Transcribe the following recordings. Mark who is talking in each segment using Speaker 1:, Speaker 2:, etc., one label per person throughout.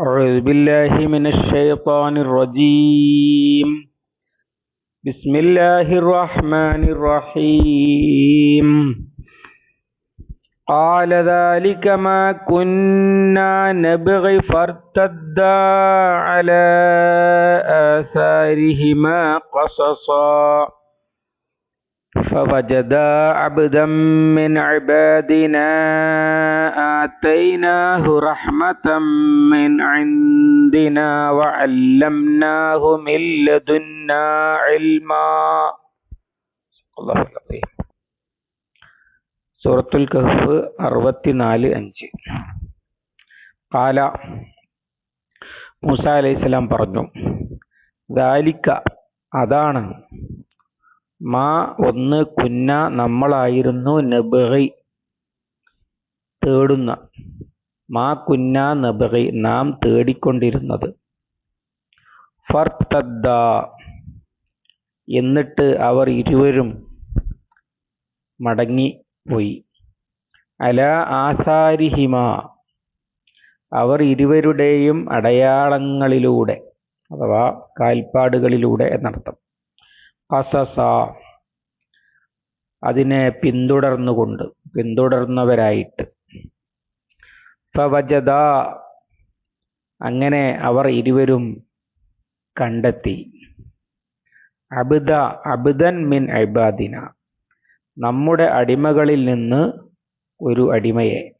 Speaker 1: أعوذ بالله من الشيطان الرجيم. بسم الله الرحمن الرحيم. قال ذلك ما كنا نبغي فارتدا على آثارهما قصصا. فوجدا عبدا من عبادنا آتيناه رحمة من عندنا وعلمناه من لدنا علما الله العظيم സൂറത്തുൽ കഹ്ഫ് അറുപത്തിനാല് അഞ്ച് കാല മൂസ അലൈഹിസ്സലാം പറഞ്ഞു ദാലിക്ക അതാണ് മാ ഒന്ന് കുന്ന നമ്മളായിരുന്നു നബഹി തേടുന്ന. മാ കുന്ന നബഹി നാം തേടിക്കൊണ്ടിരുന്നത്. ഫർത്തദ്ദ. എന്നിട്ട് അവർ ഇരുവരും മടങ്ങി പോയി. അല ആസാരിഹിമ. അവർ ഇരുവരുടെയും അടയാളങ്ങളിലൂടെ അഥവാ കാൽപ്പാടുകളിലൂടെ എന്നർത്ഥം. കസസ അതിനെ പിന്തുടർന്നുകൊണ്ട് പിന്തുടർന്നവരായിട്ട്. ഫവജദ. അങ്ങനെ അവർ ഇരുവരും കണ്ടെത്തി. അബിദ അബിദൻ മിൻ അബാദിന നമ്മുടെ അടിമകളിൽ നിന്ന് ഒരു അടിമയെ.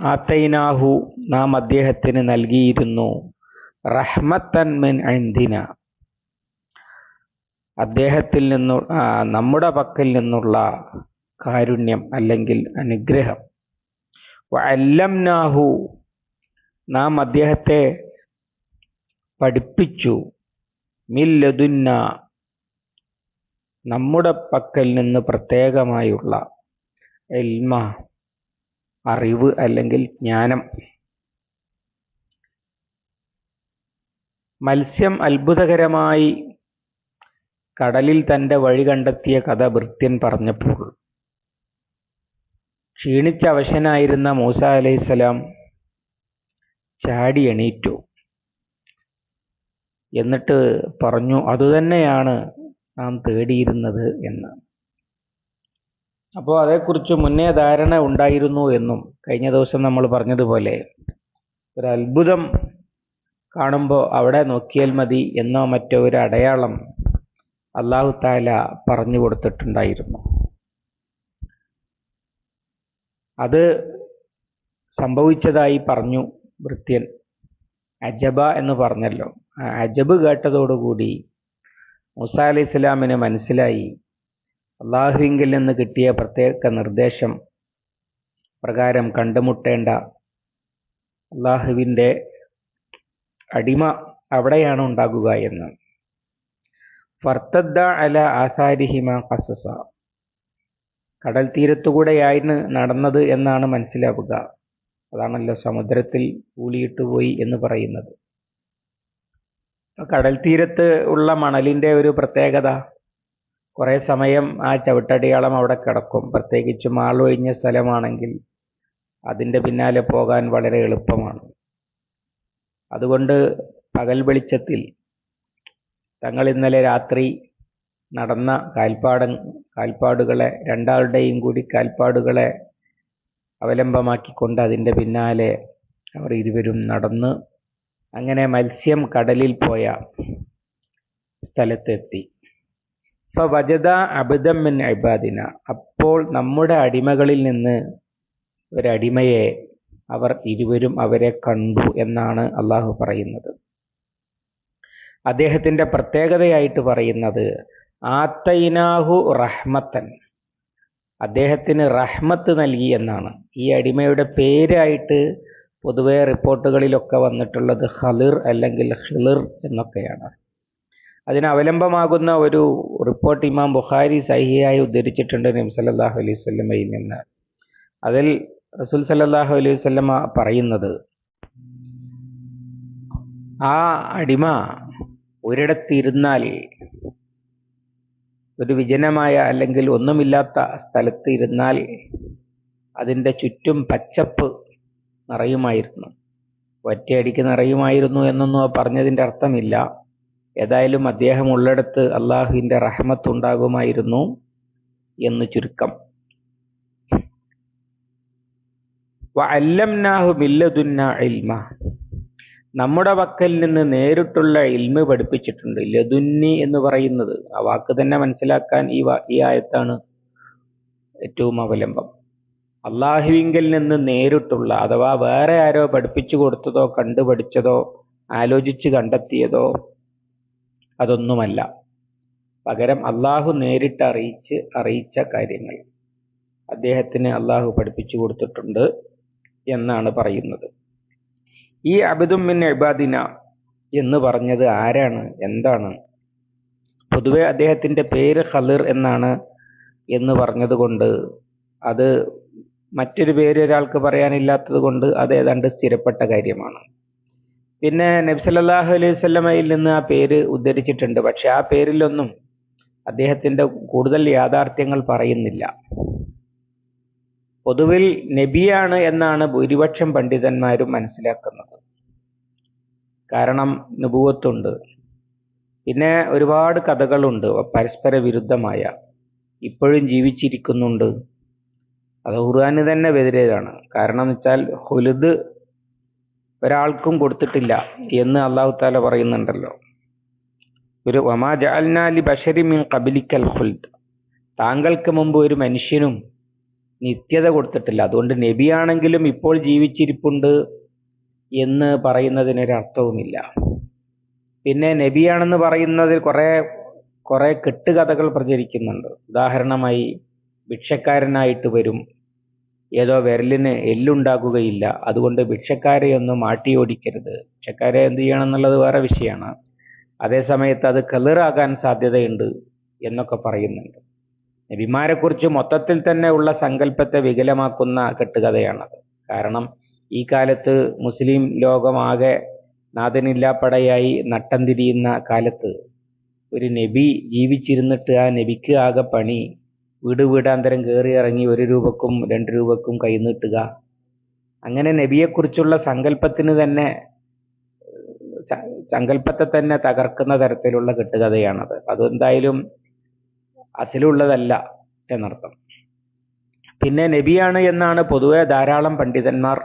Speaker 1: ആത്തൈനാഹു. നാം അദ്ദേഹത്തിന് നൽകിയിരുന്നു. റഹ്മത്തൻ മിൻ ഐന്ദിന അദ്ദേഹത്തിൽ നിന്നു നമ്മുടെ പക്കൽ നിന്നുള്ള കാരുണ്യം അല്ലെങ്കിൽ അനുഗ്രഹം. അല്ലംനാഹു നാം അദ്ദേഹത്തെ പഠിപ്പിച്ചു. മില്ലതുന്ന നമ്മുടെ പക്കൽ നിന്ന് പ്രത്യേകമായുള്ള എൽമ അറിവ് അല്ലെങ്കിൽ ജ്ഞാനം. മത്സ്യം അത്ഭുതകരമായി കടലിൽ തന്റെ വഴി കണ്ടെത്തിയ കഥ ഭൃത്യൻ പറഞ്ഞപ്പോൾ. ക്ഷീണിച്ചവശനായിരുന്ന മൂസ മൂസ അലൈഹിസ്സലാം ചാടി എണീറ്റു. എന്നിട്ട് പറഞ്ഞു അതുതന്നെയാണ് നാം തേടിയിരുന്നത് എന്ന്. അപ്പോൾ അതേക്കുറിച്ച് മുന്നേ ധാരണ ഉണ്ടായിരുന്നു എന്നും കഴിഞ്ഞ ദിവസം നമ്മൾ പറഞ്ഞതുപോലെ ഒരു അത്ഭുതം കാണുമ്പോൾ അവിടെ നോക്കിയാൽ മതി എന്നോ മറ്റോ ഒരു അടയാളം അള്ളാഹു താല പറഞ്ഞു കൊടുത്തിട്ടുണ്ടായിരുന്നു. അത് സംഭവിച്ചതായി പറഞ്ഞു വൃത്യൻ. അജബ എന്ന് പറഞ്ഞല്ലോ. അജബ് കേട്ടതോടുകൂടി മുസ അലി ഇസ്ലാമിന് മനസ്സിലായി അള്ളാഹുവിങ്കിൽ നിന്ന് കിട്ടിയ പ്രത്യേക നിർദ്ദേശം പ്രകാരം കണ്ടുമുട്ടേണ്ട അള്ളാഹുവിന്റെ അടിമ അവിടെയാണ് ഉണ്ടാകുക എന്ന്. ഫർത്തദ്ദ അല ആസാരിഹിമ കസസ കടൽ തീരത്തുകൂടെയായിരുന്നു നടന്നത് എന്നാണ് മനസ്സിലാവുക. അതാണല്ലോ സമുദ്രത്തിൽ കൂലിയിട്ട് പോയി എന്ന് പറയുന്നത്. കടൽ തീരത്ത് ഉള്ള മണലിന്റെ ഒരു പ്രത്യേകത കുറെ സമയം ആ ചവിട്ടടിയാളം അവിടെ കിടക്കും. പ്രത്യേകിച്ചും ആളൊഴിഞ്ഞ സ്ഥലമാണെങ്കിൽ അതിന്റെ പിന്നാലെ പോകാൻ വളരെ എളുപ്പമാണ്. അതുകൊണ്ട് പകൽ വെളിച്ചത്തിൽ തങ്ങൾ ഇന്നലെ രാത്രി നടന്ന കാൽപ്പാട കാൽപ്പാടുകളെ രണ്ടാളുടെയും കൂടി കാൽപ്പാടുകളെ അവലംബമാക്കിക്കൊണ്ട് അതിന്റെ പിന്നാലെ അവർ ഇരുവരും നടന്ന് അങ്ങനെ മത്സ്യം കടലിൽ പോയ സ്ഥലത്തെത്തി. ഇപ്പൊ വജദ അബുദം മിൻ അബാദിന അപ്പോൾ നമ്മുടെ അടിമകളിൽ നിന്ന് ഒരടിമയെ അവർ ഇരുവരും അവരെ കണ്ടു എന്നാണ് അള്ളാഹു പറയുന്നത്. അദ്ദേഹത്തിന്റെ പ്രത്യേകതയായിട്ട് പറയുന്നത് ആത്തൈനാഹു റഹ്മത്തൻ. അദ്ദേഹത്തിന് റഹ്മത്ത് നൽകി എന്നാണ്. ഈ അടിമയുടെ പേരായിട്ട് പൊതുവെ റിപ്പോർട്ടുകളിലൊക്കെ വന്നിട്ടുള്ളത് ഹലിർ അല്ലെങ്കിൽ ഹിളിർ എന്നൊക്കെയാണ്. അതിന് അവലംബമാകുന്ന ഒരു റിപ്പോർട്ട് ഇമാം ബുഖാരി സഹിയായി ഉദ്ധരിച്ചിട്ടുണ്ട് നബി അലൈഹി വസല്ലമയിൽ നിന്ന്. അതിൽ റസൂൽ സല്ലാഹു അലൈഹി വസല്ലമ പറയുന്നത് ആ അടിമ ഒരിടത്തിരുന്നാൽ ഒരു വിജനമായ അല്ലെങ്കിൽ ഒന്നുമില്ലാത്ത സ്ഥലത്ത് ഇരുന്നാൽ അതിന്റെ ചുറ്റും പച്ചപ്പ് നിറയുമായിരുന്നു. ഒറ്റയടിക്ക് നിറയുമായിരുന്നു എന്നൊന്നും ആ പറഞ്ഞതിന്റെ അർത്ഥമില്ല. ഏതായാലും അദ്ദേഹം ഉള്ളിടത്ത് അള്ളാഹുവിന്റെ റഹ്മത്ത് ഉണ്ടാകുമായിരുന്നു എന്ന് ചുരുക്കം. അല്ലംനാഹു മില്ലദുന്ന ഇൽമ. നമ്മുടെ വക്കൽ നിന്ന് നേരിട്ടുള്ള ഇൽമ പഠിപ്പിച്ചിട്ടുണ്ട്. ലതുന്നി എന്ന് പറയുന്നത്. ആ വാക്ക് തന്നെ മനസ്സിലാക്കാൻ ഈ വാ- ഈ ആയത്താണ് ഏറ്റവും അവലംബം. അള്ളാഹുവിങ്കിൽ നിന്ന് നേരിട്ടുള്ള അഥവാ വേറെ ആരോ പഠിപ്പിച്ചു കൊടുത്തതോ കണ്ടുപഠിച്ചതോ ആലോചിച്ച് കണ്ടെത്തിയതോ അതൊന്നുമല്ല. പകരം അള്ളാഹു നേരിട്ട് അറിയിച്ച് അറിയിച്ച കാര്യങ്ങൾ അദ്ദേഹത്തിന് അള്ളാഹു പഠിപ്പിച്ചു കൊടുത്തിട്ടുണ്ട് എന്നാണ് പറയുന്നത്. ഈ അബിദും മിൻ ഇബാദിന എന്ന് പറഞ്ഞത് ആരാണ്? എന്താണ്? പൊതുവെ അദ്ദേഹത്തിന്റെ പേര് ഖലിർ എന്നാണ് എന്ന് പറഞ്ഞത് കൊണ്ട് അത് മറ്റൊരു പേര് ഒരാൾക്ക് പറയാനില്ലാത്തത് കൊണ്ട് അത് ഏതാണ്ട് സ്ഥിരപ്പെട്ട കാര്യമാണ്. പിന്നെ നബി സല്ലല്ലാഹു അലൈഹി വസല്ലമയിൽ നിന്ന് ആ പേര് ഉദ്ധരിച്ചിട്ടുണ്ട്. പക്ഷെ ആ പേരിലൊന്നും അദ്ദേഹത്തിന്റെ കൂടുതൽ യാഥാർത്ഥ്യങ്ങൾ പറയുന്നില്ല. പൊതുവിൽ നബിയാണ് എന്നാണ് ഭൂരിപക്ഷം പണ്ഡിതന്മാരും മനസ്സിലാക്കുന്നത്. കാരണം നുപൂവത്തുണ്ട്. പിന്നെ ഒരുപാട് കഥകളുണ്ട്. പരസ്പര വിരുദ്ധമായ. ഇപ്പോഴും ജീവിച്ചിരിക്കുന്നുണ്ട്. അത് ഖുർആൻ തന്നെ എതിരേതാണ് കാരണം എന്ന് വെച്ചാൽ ഹുലുദ് ഒരാൾക്കും കൊടുത്തിട്ടില്ല എന്ന് അള്ളാഹു താല പറയുന്നുണ്ടല്ലോ. ഒരു വമാ ജാൽനാലി ബഷരി മിൻ ഖബലിക്കൽ ഖുൽദ്. താങ്കൾക്ക് മുമ്പ് ഒരു മനുഷ്യനും നിത്യത കൊടുത്തിട്ടില്ല. അതുകൊണ്ട് നബിയാണെങ്കിലും ഇപ്പോൾ ജീവിച്ചിരിപ്പുണ്ട് എന്ന് പറയുന്നതിനൊരർത്ഥവുമില്ല. പിന്നെ നബിയാണെന്ന് പറയുന്നതിൽ കുറേ കുറേ കെട്ടുകഥകൾ പ്രചരിക്കുന്നുണ്ട്. ഉദാഹരണമായി ഭിക്ഷക്കാരനായിട്ട് വരും. ഏതോ വിരലിന് എല്ലുണ്ടാകുകയില്ല. അതുകൊണ്ട് ഭിക്ഷക്കാരെ ഭിക്ഷക്കാരെയൊന്നും ഓടിക്കരുത് ഭിക്ഷക്കാരെ എന്ത് ചെയ്യണം എന്നുള്ളത് വേറെ വിഷയമാണ്. അതേ സമയത്ത് അത് കളറാകാൻ സാധ്യതയുണ്ട് എന്നൊക്കെ പറയുന്നുണ്ട്. നബിമാരെ കുറിച്ച് മൊത്തത്തിൽ തന്നെ ഉള്ള സങ്കല്പത്തെ വികലമാക്കുന്ന കെട്ടുകഥയാണത്. കാരണം ഈ കാലത്ത് മുസ്ലിം ലോകമാകെ നാഥനില്ലാപ്പടയായി നട്ടം തിരിയുന്ന കാലത്ത് ഒരു നബി ജീവിച്ചിരുന്നിട്ട് ആ നബിക്ക് ആകെ പണി വീട് വീടാന്തരം കയറി ഇറങ്ങി ഒരു രൂപക്കും രണ്ട് രൂപക്കും കൈനീട്ടുക അങ്ങനെ നബിയെക്കുറിച്ചുള്ള സങ്കല്പത്തിന് തന്നെ സങ്കല്പത്തെ തന്നെ തകർക്കുന്ന തരത്തിലുള്ള കെട്ടുകഥയാണത്. അതെന്തായാലും അസിലുള്ളതല്ല എന്നർത്ഥം. പിന്നെ നബിയാണ് എന്നാണ് പൊതുവെ ധാരാളം പണ്ഡിതന്മാർ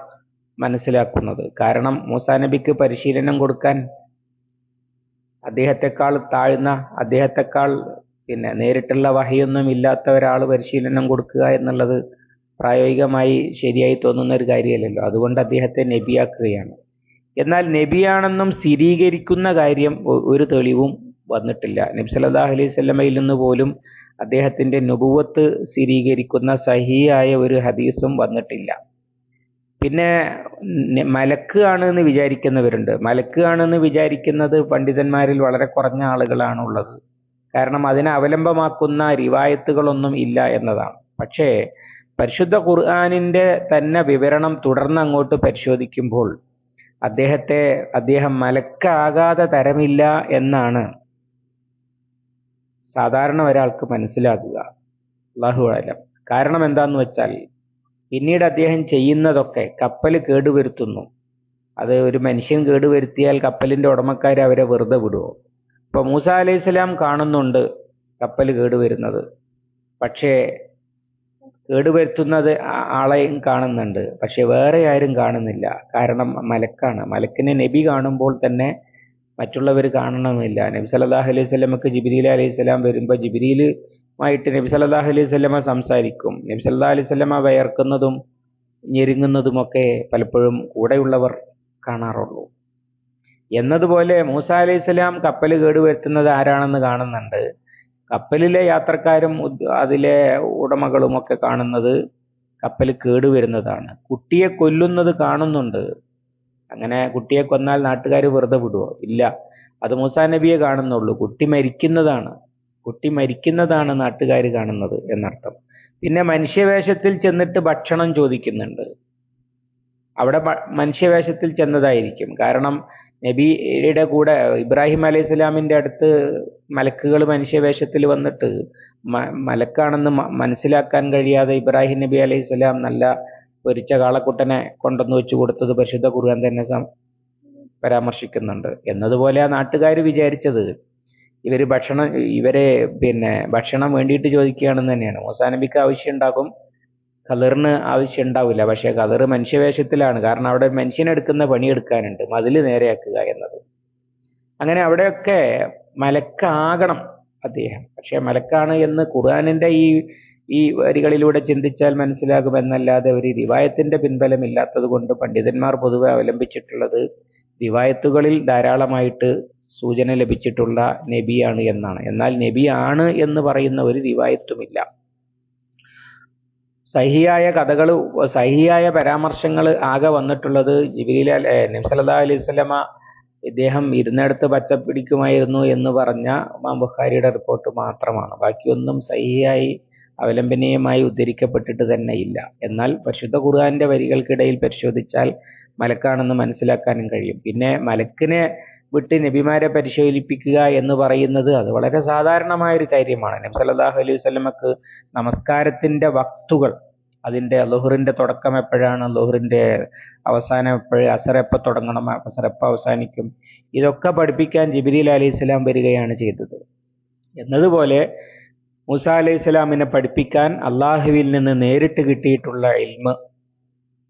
Speaker 1: മനസ്സിലാക്കുന്നത്. കാരണം മൂസാ നബിക്ക് പരിശീലനം കൊടുക്കാൻ അദ്ദേഹത്തെക്കാൾ താഴ്ന്ന അദ്ദേഹത്തെക്കാൾ പിന്നെ നേരിട്ടുള്ള വഹയൊന്നും ഇല്ലാത്ത ഒരാൾ പരിശീലനം കൊടുക്കുക എന്നുള്ളത് പ്രായോഗികമായി ശരിയായി തോന്നുന്ന ഒരു കാര്യമല്ലല്ലോ. അതുകൊണ്ട് അദ്ദേഹത്തെ നബിയാക്കുകയാണ്. എന്നാൽ നബിയാണെന്നും സ്ഥിരീകരിക്കുന്ന കാര്യം ഒരു തെളിവും വന്നിട്ടില്ല. നബി അലൈഹി വസല്ലമയിൽ നിന്ന് പോലും അദ്ദേഹത്തിന്റെ നുബുവത്ത് സ്ഥിരീകരിക്കുന്ന സഹിയായ ഒരു ഹദീസും വന്നിട്ടില്ല. പിന്നെ മലക്ക് ആണ് എന്ന് വിചാരിക്കുന്നവരുണ്ട്. മലക്ക് ആണെന്ന് വിചാരിക്കുന്നത് പണ്ഡിതന്മാരിൽ വളരെ കുറഞ്ഞ ആളുകളാണ് ഉള്ളത് കാരണം അതിനെ അവലംബമാക്കുന്ന റിവായത്തുകളൊന്നും ഇല്ല എന്നതാണ്. പക്ഷേ പരിശുദ്ധ ഖുർആാനിന്റെ തന്നെ വിവരണം തുടർന്ന് അങ്ങോട്ട് പരിശോധിക്കുമ്പോൾ അദ്ദേഹത്തെ അദ്ദേഹം മലക്കാകാതെ തരമില്ല എന്നാണ് സാധാരണ ഒരാൾക്ക് മനസ്സിലാക്കുക അള്ളാഹു അലം. കാരണം എന്താന്ന് വെച്ചാൽ പിന്നീട് അദ്ദേഹം ചെയ്യുന്നതൊക്കെ കപ്പൽ കേടുവരുത്തുന്നു. അത് ഒരു മനുഷ്യൻ കേടുവരുത്തിയാൽ കപ്പലിന്റെ ഉടമക്കാർ അവരെ വെറുതെ വിടുവോ? ഇപ്പൊ മൂസ അലൈഹി സ്വലാം കാണുന്നുണ്ട് കപ്പൽ കേടുവരുന്നത്. പക്ഷേ കേടുവരുത്തുന്നത് ആളെയും കാണുന്നുണ്ട്. പക്ഷെ വേറെ ആരും കാണുന്നില്ല. കാരണം മലക്കാണ്. മലക്കിനെ നബി കാണുമ്പോൾ തന്നെ മറ്റുള്ളവർ കാണണമെന്നില്ല നബി സല്ലല്ലാഹു അലൈഹി വസല്ലമക്ക് ജിബ്രീൽ അലൈഹി സ്വലാം വരുമ്പോൾ ജിബ്രീലുമായിട്ട് നബി സല്ലല്ലാഹു അലൈഹി വസല്ലമ സംസാരിക്കും. നബി സല്ലല്ലാഹു അലൈഹി സ്വലമ വയർക്കുന്നതും ഞെരുങ്ങുന്നതുമൊക്കെ പലപ്പോഴും കൂടെയുള്ളവർ കാണാറുള്ളൂ. എന്നതുപോലെ മൂസ അലൈഹി സ്വലാം കപ്പൽ കേടുവരുത്തുന്നത് ആരാണെന്ന് കാണുന്നുണ്ട്. കപ്പലിലെ യാത്രക്കാരും അതിലെ ഉടമകളും ഒക്കെ കാണുന്നത് കപ്പൽ കേടുവരുന്നതാണ്. കുട്ടിയെ കൊല്ലുന്നത് കാണുന്നുണ്ട്. അങ്ങനെ കുട്ടിയെ കൊന്നാൽ നാട്ടുകാർ വെറുതെ വിടുവോ? ഇല്ല. അത് മൂസാ നബിയെ കാണുന്നുള്ളൂ. കുട്ടി മരിക്കുന്നതാണ്. കുട്ടി മരിക്കുന്നതാണ് നാട്ടുകാർ കാണുന്നത് എന്നർത്ഥം. പിന്നെ മനുഷ്യവേഷത്തിൽ ചെന്നിട്ട് ഭക്ഷണം ചോദിക്കുന്നുണ്ട്. അവിടെ മനുഷ്യവേഷത്തിൽ ചെന്നതായിരിക്കും. കാരണം നബിയുടെ കൂടെ ഇബ്രാഹിം അലൈഹി സ്വലാമിന്റെ അടുത്ത് മലക്കുകൾ മനുഷ്യവേഷത്തിൽ വന്നിട്ട് മലക്കാണെന്ന് മനസ്സിലാക്കാൻ കഴിയാതെ ഇബ്രാഹിം നബി അലൈഹി സ്വലാം നല്ല പൊരിച്ച കാളക്കുട്ടനെ കൊണ്ടുവന്ന് വെച്ചു കൊടുത്തത് പരിശുദ്ധ ഖുർആൻ തന്നെ പരാമർശിക്കുന്നുണ്ട്. എന്നതുപോലെ ആ നാട്ടുകാർ വിചാരിച്ചത് ഇവർ ഭക്ഷണം ഇവരെ പിന്നെ ഭക്ഷണം വേണ്ടിയിട്ട് ചോദിക്കുകയാണെന്ന് തന്നെയാണ്. മോസാനബിക്ക് ആവശ്യം ഉണ്ടാകും ഖദറിന് ആവശ്യം ഉണ്ടാവില്ല. പക്ഷെ ഖദർ മനുഷ്യവേഷത്തിലാണ്. കാരണം അവിടെ മനുഷ്യനെടുക്കുന്ന പണിയെടുക്കാനുണ്ട് മതിൽ നേരെയാക്കുക എന്നത്. അങ്ങനെ അവിടെയൊക്കെ മലക്കാകണം അദ്ദേഹം. പക്ഷെ മലക്കാണ് എന്ന് ഖുർആാനിന്റെ ഈ ഈ വരികളിലൂടെ ചിന്തിച്ചാൽ മനസ്സിലാകുമെന്നല്ലാതെ ഒരു റിവായത്തിന്റെ പിൻബലമില്ലാത്തത് കൊണ്ട് പണ്ഡിതന്മാർ പൊതുവെ അവലംബിച്ചിട്ടുള്ളത് റിവായത്തുകളിൽ ധാരാളമായിട്ട് സൂചന ലഭിച്ചിട്ടുള്ള നബിയാണ് എന്നാണ്. എന്നാൽ നബിയാണ് എന്ന് പറയുന്ന ഒരു റിവായത്തുമില്ല സഹിയായ കഥകൾ സഹിയായ പരാമർശങ്ങൾ ആകെ വന്നിട്ടുള്ളത് ജിബിലി നബ്സല്ലാ അലൈഹി സ്വലമ ഇദ്ദേഹം ഇരുന്നിടത്ത് പച്ച പിടിക്കുമായിരുന്നു എന്ന് പറഞ്ഞ ഇമാം ബുഖാരിയുടെ റിപ്പോർട്ട് മാത്രമാണ്. ബാക്കിയൊന്നും സഹിയായി അവലംബനീയമായി ഉദ്ധരിക്കപ്പെട്ടിട്ട് തന്നെ ഇല്ല. എന്നാൽ പരിശുദ്ധ ഖുർആന്റെ വരികൾക്കിടയിൽ പരിശോധിച്ചാൽ മലക്കാണെന്ന് മനസ്സിലാക്കാനും കഴിയും. പിന്നെ മലക്കിനെ വിട്ട് നബിമാരെ പരിശീലിപ്പിക്കുക എന്ന് പറയുന്നത് അത് വളരെ സാധാരണമായ ഒരു കാര്യമാണ്. നബി സല്ലല്ലാഹു അലൈഹി വസല്ലമക്ക് നമസ്കാരത്തിന്റെ വക്തുകൾ അതിന്റെ ളുഹ്റിന്റെ തുടക്കം എപ്പോഴാണ് ളുഹ്റിന്റെ അവസാനം എപ്പോഴും അസർ എപ്പോൾ തുടങ്ങണം അസർ എപ്പോൾ അവസാനിക്കും ഇതൊക്കെ പഠിപ്പിക്കാൻ ജിബ്രീൽ അലൈഹി സ്വലാം വരികയാണ് ചെയ്തത്. എന്നതുപോലെ മൂസ അലൈഹി സ്വലാമിനെ പഠിപ്പിക്കാൻ അള്ളാഹുവിൽ നിന്ന് നേരിട്ട് കിട്ടിയിട്ടുള്ള ഇൽമ.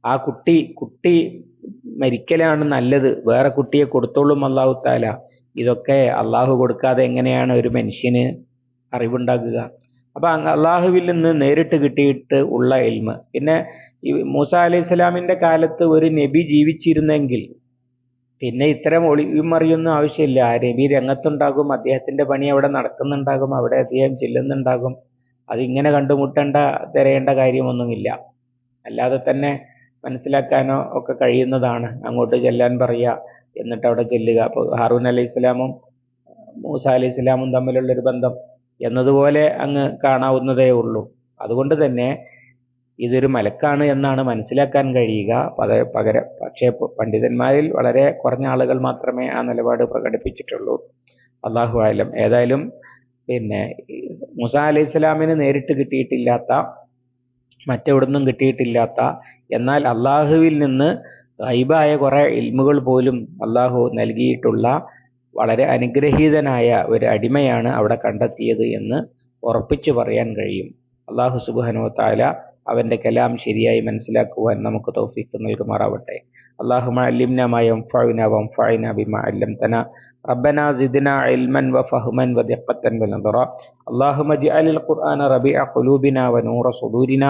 Speaker 1: ആ കുട്ടി കുട്ടി മരിക്കലാണ് നല്ലത്. വേറെ കുട്ടിയെ കൊടുത്തോളും അള്ളാഹു താല ഇതൊക്കെ അള്ളാഹു കൊടുക്കാതെ എങ്ങനെയാണ് ഒരു മനുഷ്യന് അറിവുണ്ടാക്കുക അപ്പൊ അള്ളാഹുവിൽ നിന്ന് നേരിട്ട് കിട്ടിയിട്ട് ഉള്ള ഇൽമ. പിന്നെ ഈ മൂസ അലൈഹി സ്വലാമിന്റെ കാലത്ത് ഒരു നബി ജീവിച്ചിരുന്നെങ്കിൽ പിന്നെ ഇത്തരം ഒളിയും മറിയൊന്നും ആവശ്യമില്ല. രവി രംഗത്തുണ്ടാകും അദ്ദേഹത്തിന്റെ പണി അവിടെ നടക്കുന്നുണ്ടാകും അവിടെ അദ്ദേഹം ചെല്ലുന്നുണ്ടാകും. അതിങ്ങനെ കണ്ടുമുട്ടേണ്ട തിരയേണ്ട കാര്യമൊന്നുമില്ല. അല്ലാതെ തന്നെ മനസ്സിലാക്കാനോ ഒക്കെ കഴിയുന്നതാണ്. അങ്ങോട്ട് ചെല്ലാൻ പറയുക എന്നിട്ട് അവിടെ ചെല്ലുക. അപ്പോൾ ഹാറൂൻ അലി ഇസ്ലാമും മൂസ അലി ഇസ്ലാമും തമ്മിലുള്ള ഒരു ബന്ധം എന്നതുപോലെ അങ്ങ് കാണാവുന്നതേ ഉള്ളൂ. അതുകൊണ്ട് തന്നെ ഇതൊരു മലക്കാണ് എന്നാണ് മനസ്സിലാക്കാൻ കഴിയുക. പത പകരം പക്ഷേ പണ്ഡിതന്മാരിൽ വളരെ കുറഞ്ഞ ആളുകൾ മാത്രമേ ആ നിലപാട് പ്രകടിപ്പിച്ചിട്ടുള്ളൂ. അള്ളാഹു ആയാലും ഏതായാലും പിന്നെ മുസ അലി സ്വലാമിന് നേരിട്ട് കിട്ടിയിട്ടില്ലാത്ത മറ്റെവിടുന്നും കിട്ടിയിട്ടില്ലാത്ത എന്നാൽ അള്ളാഹുവിൽ നിന്ന് ഗൈബായ കുറെ ഇൽമുകൾ പോലും അള്ളാഹു നൽകിയിട്ടുള്ള വളരെ അനുഗ്രഹീതനായ ഒരു അടിമയാണ് അവിടെ കണ്ടെത്തിയത് എന്ന് ഉറപ്പിച്ചു പറയാൻ കഴിയും. അള്ളാഹു വ താല അവന്റെ കലാം ശരിയായി മനസ്സിലാക്കുവാൻ നമുക്ക് തൗഫീഖ് നൽകുമാറാവട്ടെ اللهم علمنا ما ينفعنا وانفعنا بما علمتنا ربنا زدنا علما وفهما ودقة ونظرا اللهم اجعل القرآن ربيع قلوبنا ونور صدورنا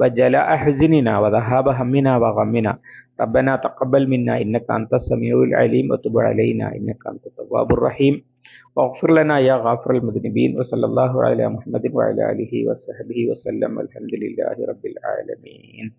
Speaker 1: وجلاء حزننا وذهاب همنا وغمنا ربنا تقبل منا إنك أنت السميع العليم وتب علينا إنك أنت التواب الرحيم واغفر لنا يا غافر المذنبين وصلى الله على محمد وعلى آله وصحبه وسلم والحمد لله رب العالمين